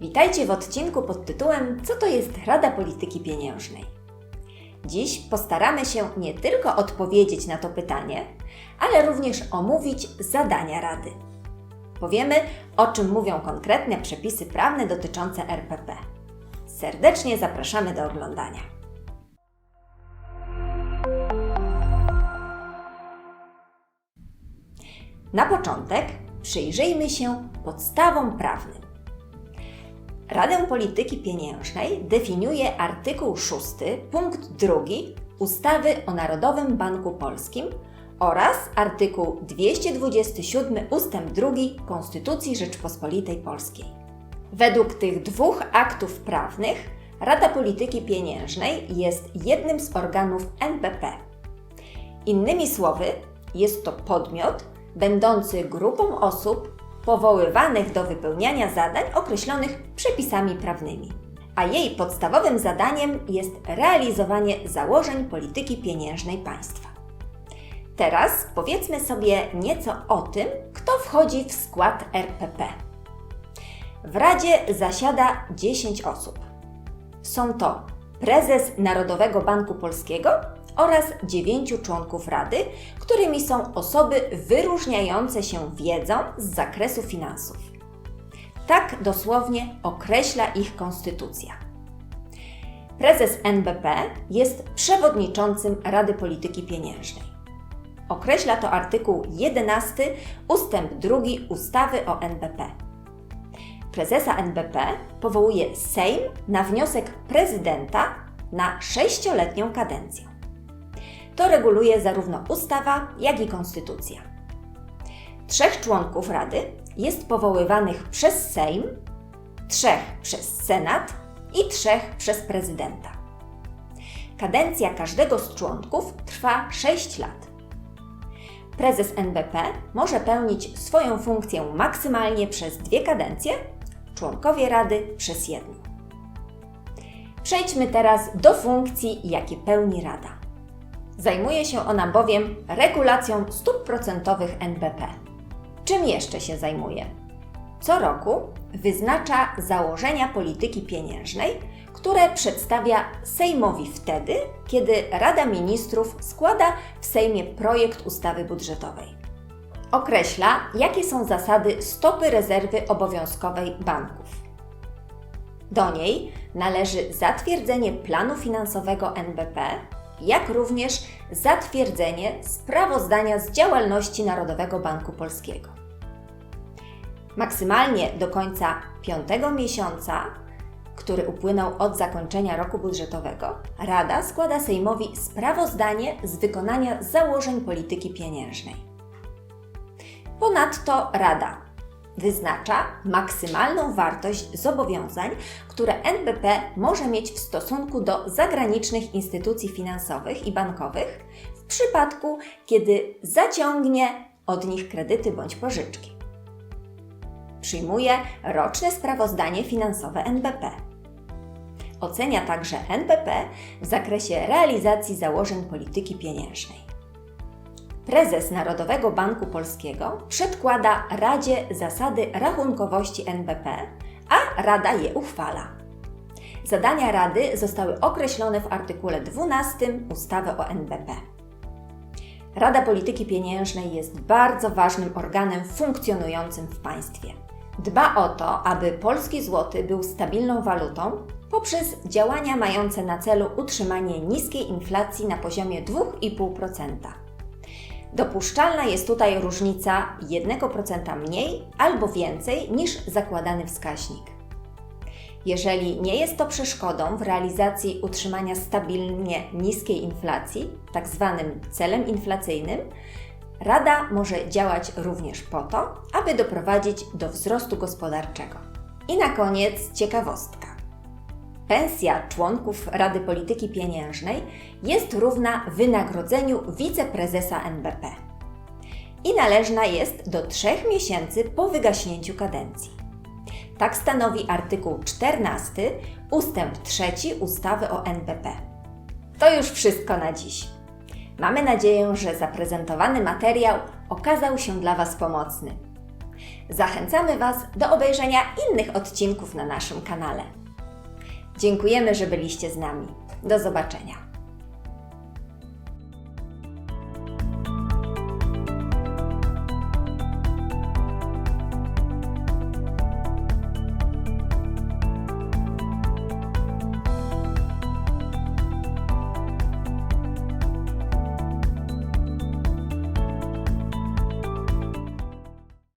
Witajcie w odcinku pod tytułem Co to jest Rada Polityki Pieniężnej? Dziś postaramy się nie tylko odpowiedzieć na to pytanie, ale również omówić zadania Rady. Powiemy, o czym mówią konkretne przepisy prawne dotyczące RPP. Serdecznie zapraszamy do oglądania. Na początek przyjrzyjmy się podstawom prawnym. Radę Polityki Pieniężnej definiuje artykuł 6, punkt 2 ustawy o Narodowym Banku Polskim oraz artykuł 227 ustęp 2 Konstytucji Rzeczpospolitej Polskiej. Według tych dwóch aktów prawnych Rada Polityki Pieniężnej jest jednym z organów NBP. Innymi słowy, jest to podmiot będący grupą osób powoływanych do wypełniania zadań określonych przepisami prawnymi. A jej podstawowym zadaniem jest realizowanie założeń polityki pieniężnej państwa. Teraz powiedzmy sobie nieco o tym, kto wchodzi w skład RPP. W Radzie zasiada 10 osób. Są to prezes Narodowego Banku Polskiego oraz dziewięciu członków Rady, którymi są osoby wyróżniające się wiedzą z zakresu finansów. Tak dosłownie określa ich konstytucja. Prezes NBP jest przewodniczącym Rady Polityki Pieniężnej. Określa to artykuł 11 ustęp 2 ustawy o NBP. Prezesa NBP powołuje Sejm na wniosek prezydenta na sześcioletnią kadencję. To reguluje zarówno ustawa, jak i konstytucja. Trzech członków Rady jest powoływanych przez Sejm, trzech przez Senat i trzech przez prezydenta. Kadencja każdego z członków trwa 6 lat. Prezes NBP może pełnić swoją funkcję maksymalnie przez dwie kadencje, członkowie Rady przez jedną. Przejdźmy teraz do funkcji, jakie pełni Rada. Zajmuje się ona bowiem regulacją stóp procentowych NBP. Czym jeszcze się zajmuje? Co roku wyznacza założenia polityki pieniężnej, które przedstawia Sejmowi wtedy, kiedy Rada Ministrów składa w Sejmie projekt ustawy budżetowej. Określa, jakie są zasady stopy rezerwy obowiązkowej banków. Do niej należy zatwierdzenie planu finansowego NBP jak również zatwierdzenie sprawozdania z działalności Narodowego Banku Polskiego. Maksymalnie do końca piątego miesiąca, który upłynął od zakończenia roku budżetowego, Rada składa Sejmowi sprawozdanie z wykonania założeń polityki pieniężnej. Ponadto Rada wyznacza maksymalną wartość zobowiązań, które NBP może mieć w stosunku do zagranicznych instytucji finansowych i bankowych w przypadku, kiedy zaciągnie od nich kredyty bądź pożyczki. Przyjmuje roczne sprawozdanie finansowe NBP. Ocenia także NBP w zakresie realizacji założeń polityki pieniężnej. Prezes Narodowego Banku Polskiego przedkłada Radzie zasady rachunkowości NBP, a Rada je uchwala. Zadania Rady zostały określone w artykule 12 ustawy o NBP. Rada Polityki Pieniężnej jest bardzo ważnym organem funkcjonującym w państwie. Dba o to, aby polski złoty był stabilną walutą poprzez działania mające na celu utrzymanie niskiej inflacji na poziomie 2,5%. Dopuszczalna jest tutaj różnica 1% mniej albo więcej niż zakładany wskaźnik. Jeżeli nie jest to przeszkodą w realizacji utrzymania stabilnie niskiej inflacji, tak zwanym celem inflacyjnym, Rada może działać również po to, aby doprowadzić do wzrostu gospodarczego. I na koniec ciekawostka. Pensja członków Rady Polityki Pieniężnej jest równa wynagrodzeniu wiceprezesa NBP i należna jest do trzech miesięcy po wygaśnięciu kadencji. Tak stanowi artykuł 14 ustęp 3 ustawy o NBP. To już wszystko na dziś. Mamy nadzieję, że zaprezentowany materiał okazał się dla Was pomocny. Zachęcamy Was do obejrzenia innych odcinków na naszym kanale. Dziękujemy, że byliście z nami. Do zobaczenia.